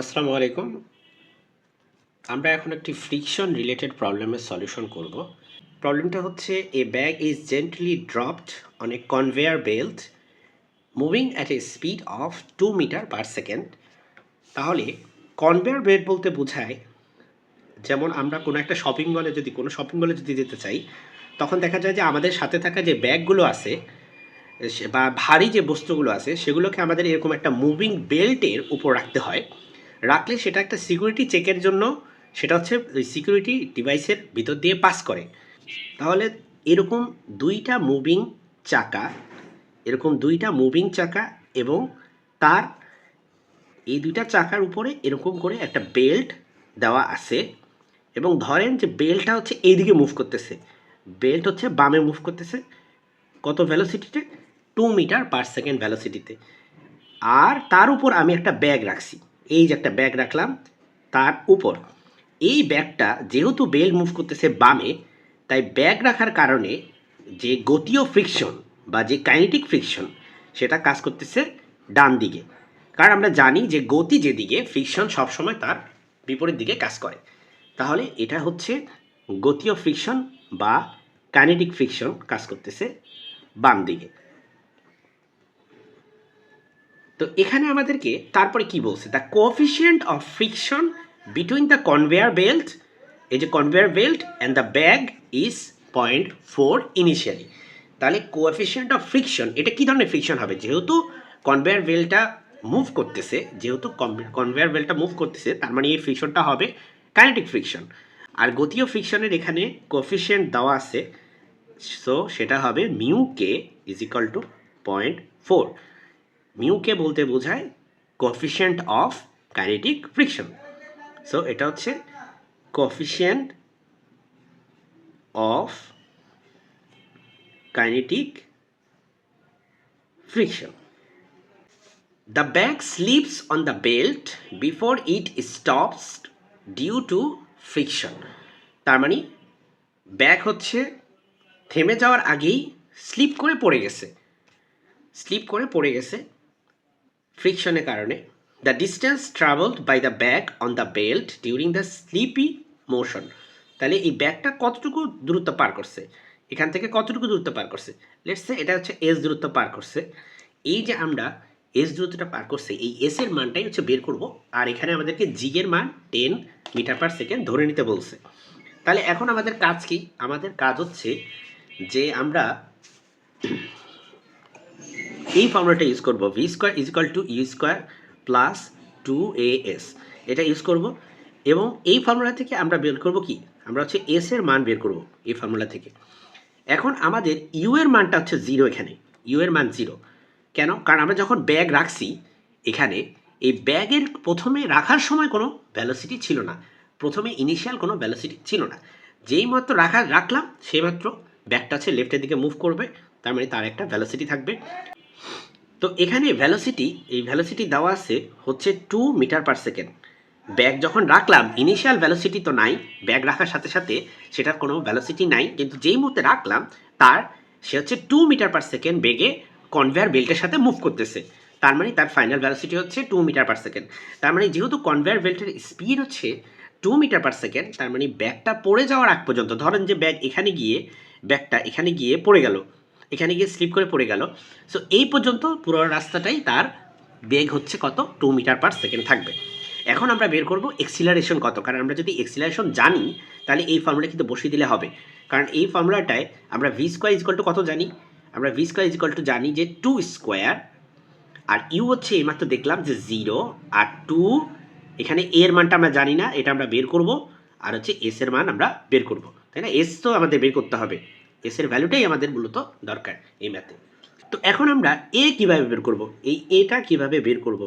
আসসালামু আলাইকুম। আমরা এখন একটি ফ্রিকশন রিলেটেড প্রবলেমের সলিউশন করব। প্রবলেমটা হচ্ছে a bag is gently dropped on a conveyor belt moving at a speed of two metre per second তাহলে কনভেয়ার বেল্ট বলতে বোঝায়, যেমন আমরা কোনো একটা শপিং মলে যদি, কোনো শপিং মলে যদি যেতে চাই, তখন দেখা যায় যে আমাদের সাথে থাকা যে ব্যাগগুলো আছে বা ভারী যে বস্তুগুলো আছে, সেগুলোকে আমাদের এরকম একটা মুভিং বেল্টের উপর রাখতে হয়। রাখলে সেটা একটা সিকিউরিটি চেকের জন্য সেটা হচ্ছে ওই সিকিউরিটি ডিভাইসের ভিতর দিয়ে পাস করে। তাহলে এরকম দুইটা মুভিং চাকা, এরকম দুইটা মুভিং চাকা এবং তার এই দুইটা চাকার উপরে এরকম করে একটা বেল্ট দেওয়া আছে এবং ধরেন যে বেল্টটা হচ্ছে এইদিকে মুভ করতেছে। বেল্ট হচ্ছে বামে মুভ করতেছে কত ভ্যালোসিটিতে টু মিটার পার সেকেন্ড ভ্যালোসিটিতে আর তার উপর আমি একটা ব্যাগ রাখছি। এই যে একটা ব্যাগ রাখলাম, তার উপর। এই ব্যাগটা যেহেতু বেল মুভ করতেছে বামে, তাই ব্যাগ রাখার কারণে যে গতীয় ফ্রিকশন বা যে কাইনেটিক ফ্রিকশন সেটা কাজ করতেছে ডান দিকে। কারণ আমরা জানি যে গতি যেদিকে ফ্রিকশন সবসময় তার বিপরীত দিকে কাজ করে। তাহলে এটা হচ্ছে গতীয় ফ্রিকশন বা কাইনেটিক ফ্রিকশন কাজ করতেছে বাম দিকে। তো এখানে আমাদেরকে তারপরে কি বলছে? The coefficient of friction between the conveyor belt এই যে conveyor belt and the bag is point four initially তাহলে কোএফিসিয়েন্ট অফ ফ্রিকশন এটা কী ধরনের ফ্রিকশন হবে? যেহেতু কনভেয়ার বেল্টটা মুভ করতেছে, যেহেতু কনভেয়ার বেল্টটা মুভ করতেছে, তার মানে এই ফ্রিকশনটা হবে কাইনেটিক ফ্রিকশন আর গতীয় ফ্রিকশনের এখানে কোফিসিয়েন্ট দেওয়া আছে সো সেটা হবে mu K is equal to point four মিউকে বলতে বোঝায় coefficient of kinetic friction so এটা হচ্ছে coefficient of kinetic friction the bag slips on the belt before it stops due to friction তার মানে ব্যাগ হচ্ছে থেমে যাওয়ার আগেই স্লিপ করে পড়ে গেছে। স্লিপ করে পড়ে গেছে। ফ্রিকশনের কারণে the distance travelled by the bag on the belt during the slippy motion তাহলে এই ব্যাগটা কতটুকু দূরত্ব পার করছে? এখান থেকে কতটুকু দূরত্ব পার করছে? লেটসে এটা হচ্ছে এস দূরত্ব পার করছে। এই যে আমরা এস দূরত্বটা পার করছে, এই এস এর মানটাই হচ্ছে বের করব, আর এখানে আমাদেরকে জি এর মান টেন মিটার পার সেকেন্ড ধরে নিতে বলছে। তাহলে এখন আমাদের কাজ কি? আমাদের কাজ হচ্ছে যে আমরা এই ফর্মুলাটা ইউজ করব V square is equal to U square plus two A S এটা ইউজ করব এবং এই ফর্মুলা থেকে আমরা বের করব কি? আমরা হচ্ছে এস এর মান বের করব এই ফর্মুলা থেকে। এখন আমাদের ইউ এর মানটা হচ্ছে জিরো এখানে। ইউ এর মান জিরো কেন? কারণ আমরা যখন ব্যাগ রাখছি এখানে, এই ব্যাগের প্রথমে রাখার সময় কোনো ভ্যালোসিটি ছিল না। প্রথমে ইনিশিয়াল কোনো ভ্যালোসিটি ছিল না। যেই মাত্র রাখা, রাখলাম, সেই মাত্র ব্যাগটা হচ্ছে লেফটের দিকে মুভ করবে। তার মানে তার একটা ভ্যালোসিটি থাকবে। তো এখানে ভ্যালোসিটি এই ভ্যালোসিটি দেওয়া আছে হচ্ছে two metre per second bag যখন রাখলাম ইনিশিয়াল ভ্যালোসিটি তো নাই, ব্যাগ রাখার সাথে সাথে সেটার কোনো ভ্যালোসিটি নাই, কিন্তু যেই মুহূর্তে রাখলাম, তার, সে হচ্ছে টু মিটার পার সেকেন্ড বেগে কনভেয়ার বেল্টের সাথে মুভ করতেছে। তার মানে তার ফাইনাল ভ্যালোসিটি হচ্ছে টু মিটার পার সেকেন্ড তার মানে যেহেতু কনভেয়ার বেল্টের স্পিড হচ্ছে টু মিটার পার সেকেন্ড তার মানে ব্যাগটা পড়ে যাওয়ার আগ পর্যন্ত, ধরেন যে ব্যাগ এখানে গিয়ে, ব্যাগটা এখানে গিয়ে পড়ে গেল। এখানে গিয়ে স্লিপ করে পড়ে গেল। সো এই পর্যন্ত পুরো রাস্তাটাই তার বেগ হচ্ছে কত? টু মিটার পার সেকেন্ড থাকবে। এখন আমরা বের করব এক্সিলারেশন কত? কারণ আমরা যদি এক্সিলারেশন জানি, তাহলে এই ফর্মুলা কিন্তু বসিয়ে দিলে হবে। কারণ এই ফর্মুলাটায় আমরা ভি স্কোয়ার ইজিকাল টু কত জানি? আমরা ভি স্কোয়ার ইজিকাল টু জানি যে টু স্কোয়ার আর ইউ হচ্ছে এইমাত্র দেখলাম যে জিরো আর টু এখানে এ এর মানটা আমরা জানি না, এটা আমরা বের করব। আর হচ্ছে এস এর মান আমরা বের করব। তাই না? এস তো আমাদের বের করতে হবে। এস এর ভ্যালুটাই আমাদের মূলত দরকার এই ম্যাথে তো এখন আমরা এ কীভাবে বের করব? এই এটা কীভাবে বের করব?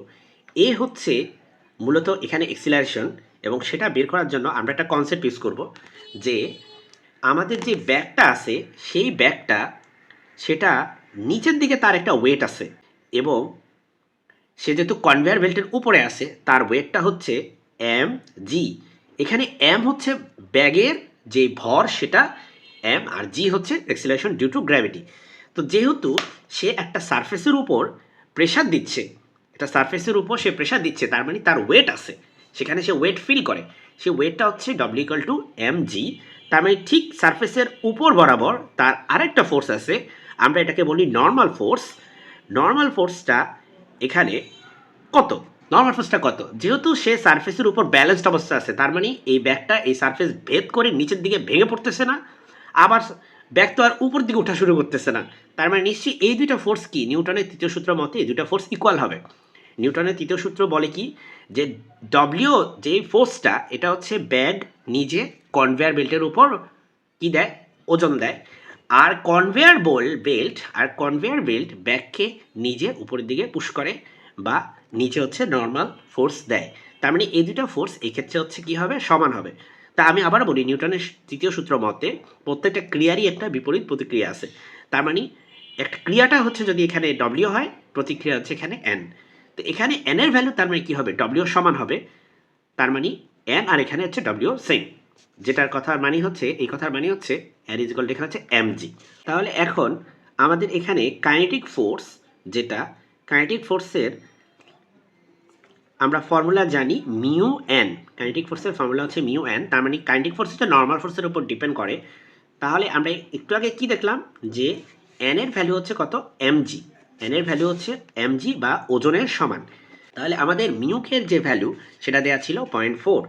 এ হচ্ছে মূলত এখানে এক্সিলারেশন এবং সেটা বের করার জন্য আমরা একটা কনসেপ্ট ইউজ করব যে আমাদের যে ব্যাগটা আছে, সেই ব্যাগটা সেটা নিচের দিকে তার একটা ওয়েট আছে এবং সে যেহেতু কনভেয়ার বেল্টের উপরে আছে, তার ওয়েটটা হচ্ছে এম জি এখানে এম হচ্ছে ব্যাগের যে ভর, সেটা এম আর জি হচ্ছে এক্সিলারেশন ডিউ টু গ্র্যাভিটি তো যেহেতু সে একটা সারফেসের উপর প্রেশার দিচ্ছে, একটা সারফেসের উপর সে প্রেশার দিচ্ছে, তার মানে তার ওয়েট আছে, সেখানে সে ওয়েট ফিল করে, সে ওয়েটটা হচ্ছে W equal to M G তার মানে ঠিক সারফেসের উপর বরাবর তার আরেকটা ফোর্স আছে, আমরা এটাকে বলি নর্মাল ফোর্স নর্মাল ফোর্সটা এখানে কত? নর্মাল ফোর্সটা কত? যেহেতু সে সারফেসের উপর ব্যালেন্সড অবস্থা আছে, তার মানে এই ব্যাগটা এই সারফেস ভেদ করে নিচের দিকে ভেঙে পড়তেছে না আবার ব্যাগ তো আর উপর দিকে ওঠা শুরু করতেছে না। তার মানে নিশ্চয়ই এই দুইটা ফোর্স কি? নিউটনের তৃতীয় সূত্র মতে এই দুইটা ফোর্স ইকুয়াল হবে। নিউটনের তৃতীয় সূত্র বলে কি? যে ডব্লিউ যে ফোর্সটা এটা হচ্ছে ব্যাগ নিজে কনভেয়ার বেল্টের উপর কি দেয়? ওজন দেয়। আর কনভেয়ার বোল বেল্ট আর কনভেয়ার বেল্ট ব্যাগকে নিজে উপরের দিকে পুশ করে বা নিচে হচ্ছে নর্মাল ফোর্স দেয়। তার মানে এই দুটো ফোর্স এক্ষেত্রে হচ্ছে কি হবে? সমান হবে। তা আমি আবার বলি, নিউটনের তৃতীয় সূত্র মতে প্রত্যেকটা ক্রিয়ারই একটা বিপরীত প্রতিক্রিয়া আছে। তার মানে একটা ক্রিয়াটা হচ্ছে যদি এখানে ডব্লিউ হয়, প্রতিক্রিয়া হচ্ছে এখানে এন তো এখানে এন এর ভ্যালু তার মানে কী হবে? ডব্লিউ সমান হবে। তার মানে এন আর এখানে হচ্ছে ডব্লিউ সেম যেটার কথার মানে হচ্ছে, এই কথার মানে হচ্ছে এন ইজিকল এখানে হচ্ছে এমজি তাহলে এখন আমাদের এখানে কাইনেটিক ফোর্স যেটা কাইনেটিক ফোর্সের আমরা ফর্মুলা জানি মিউ এন কাইনেটিক ফোর্সের ফর্মুলা হচ্ছে মিউ এন তার মানে কাইনেটিক ফোর্স হচ্ছে নর্মাল ফোর্সের উপর ডিপেন্ড করে। তাহলে আমরা একটু আগে কি দেখলাম? যে এন এর ভ্যালু হচ্ছে কত? এমজি এন এর ভ্যালু হচ্ছে এমজি বা ওজনের সমান। তাহলে আমাদের মিউকের যে ভ্যালু সেটা দেওয়া ছিল পয়েন্ট ফোর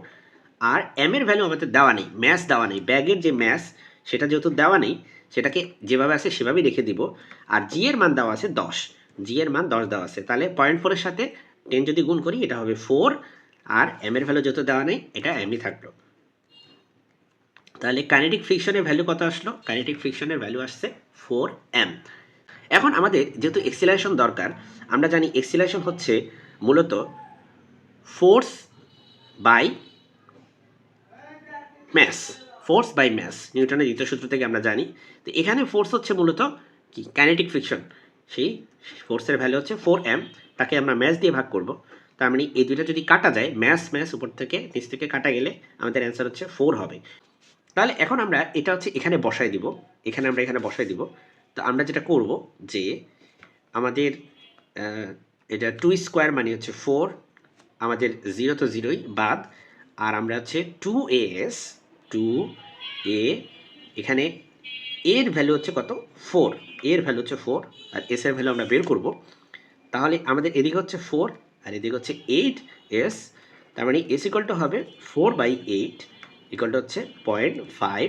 আর এম এর ভ্যালু আমাদের দেওয়া নেই ম্যাস দেওয়া নেই। ব্যাগের যে ম্যাস সেটা যেহেতু দেওয়া নেই, সেটাকে যেভাবে আছে সেভাবেই রেখে দিব। আর জি এর মান দেওয়া আছে দশ। জি এর মান দশ দেওয়া আছে। তাহলে পয়েন্ট ফোরের সাথে টেন যদি গুণ করি, এটা হবে ফোর আর এম এর ভ্যালু যেহেতু দেওয়া নেই, এটা এমই থাকল। তাহলে কাইনেটিক ফ্রিকশনের ভ্যালু কত আসলো? কাইনেটিক ফ্রিকশনের ভ্যালু আসছে ফোর এম এখন আমাদের যেহেতু এক্সিলারেশন দরকার, আমরা জানি এক্সিলারেশন হচ্ছে মূলত force by mass force by mass নিউটনের দ্বিতীয় সূত্র থেকে আমরা জানি। তো এখানে ফোর্স হচ্ছে মূলত কি? কাইনেটিক ফ্রিকশন সেই ফোর্সের ভ্যালু হচ্ছে ফোর এম তাকে আমরা ম্যাস দিয়ে ভাগ করব। তার মানে এই দুইটা যদি কাটা যায় ম্যাস ম্যাস উপর থেকে, নিচ থেকে কাটা গেলে আমাদের অ্যান্সার হচ্ছে ফোর হবে। তাহলে এখন আমরা এটা হচ্ছে এখানে বসাই দিব, এখানে আমরা এখানে বসাই দিব। তো আমরা যেটা করব যে আমাদের এটা টু স্কোয়ার মানে হচ্ছে ফোর আমাদের জিরো তো জিরোই বাদ। আর আমরা হচ্ছে two A S two A এখানে এর ভ্যালু হচ্ছে কত? ফোর এর ভ্যালু হচ্ছে ফোর আর এস এর ভ্যালু আমরা বের করব। তাহলে আমাদের এদিকে হচ্ছে ফোর আর এদিকে হচ্ছে এইট এস তার মানে এস ইকুয়াল টু হবে four by eight equal to হচ্ছে point five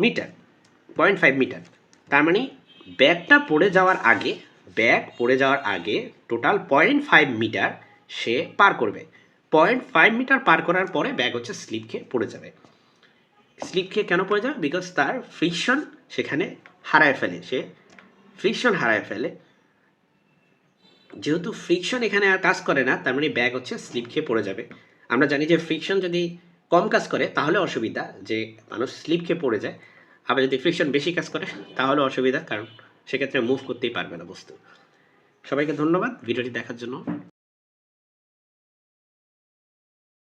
metre point five metre তার মানে ব্যাগটা পড়ে যাওয়ার আগে ব্যাগ পড়ে যাওয়ার আগে টোটাল পয়েন্ট ফাইভ মিটার সে পার করবে। পয়েন্ট ফাইভ মিটার পার করার পরে ব্যাগ হচ্ছে স্লিপ খেয়ে পড়ে যাবে। স্লিপ খেয়ে কেন পড়ে যাবে বিকজ তার ফ্রিকশন সেখানে হারায় ফেলে। সে ফ্রিকশন হারায় ফেলে। যেহেতু ফ্রিকশন এখানে আর কাজ করে না, তার মানে ব্যাগ হচ্ছে স্লিপ খেয়ে পড়ে যাবে। আমরা জানি যে ফ্রিকশন যদি কম কাজ করে, তাহলে অসুবিধা যে মানুষ স্লিপ খেয়ে পড়ে যায়। আবার যদি ফ্রিকশন বেশি কাজ করে, তাহলে অসুবিধা, কারণ সেক্ষেত্রে মুভ করতেই পারবে না বস্তু। সবাইকে ধন্যবাদ। ভিডিওটি দেখার জন্য